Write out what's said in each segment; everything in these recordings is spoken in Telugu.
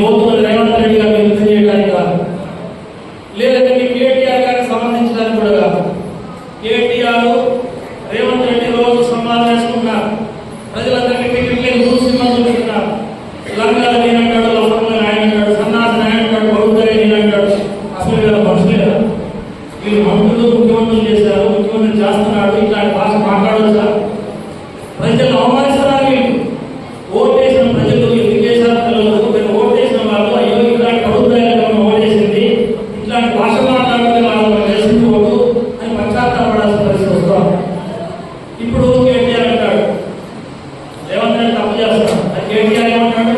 పోతున్న రేవంత్ రెడ్డి గారు యుద్ధం చేయడానికి కాదు లేదంటే కేటీఆర్ గారికి సంబంధించడానికి కూడా కాదు కేటీఆర్ రేవంత్ రెడ్డి రోజు సమ్మానం వేసుకున్నారు ప్రజలందరికీ టికెట్లే గురు సినిమాలు చూస్తున్నారు లంగాల నేను అంటాడు లఫంగా ఆయన అంటాడు సన్నాస నాయన అంటాడు బౌద్ధ నేను అంటాడు. అసలు వీళ్ళ మనుషులేదా వీళ్ళు మంత్రులు ముఖ్యమంత్రులు చేశారు ముఖ్యమంత్రి చేస్తున్నాడు ఇట్లాంటి భాష మాట్లాడదు నేను తప్పు చేస్తాను అది కేటీఆర్ ఏమంటాడు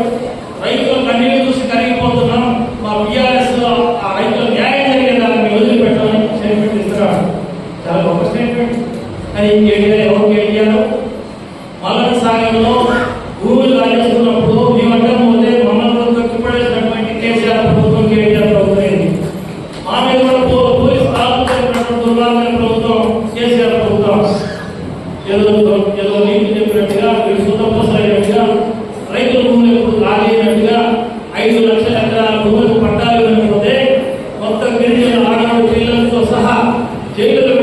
రైతుల కన్నీళ్ళు చూసి కరిగిపోతున్నాం. మా బీఆర్ఎస్ ఆ రైతులు న్యాయం జరిగేదాన్ని మేము వదిలిపెట్టామని స్టేట్మెంట్ ఇస్తున్నాడు. చాలా గొప్ప స్టేట్మెంట్ కానీ కేటీఆర్ ఎవరు? కేటీఆర్ మల్లన సాగర్లో భూములు రాజేస్తున్నప్పుడు మేమంటే పోతే మమ్మల్ని తొక్కిపడేసినటువంటి కేసీఆర్ ప్రభుత్వం కేటీఆర్ ప్రభుత్వం ఏంది? మా మీద కూడా పోలీసు ఆపుతున్నటువంటి దుర్మార్గమైన ప్రభుత్వం కేసీఆర్ ప్రభుత్వం ఐదు లక్షల ఎకరాల భూములకు పట్టాలు ఇవ్వకపోతే మొత్తం గిరిజన ఆడవాళ్ళ పిల్లలతో సహా జైలులో పెట్టి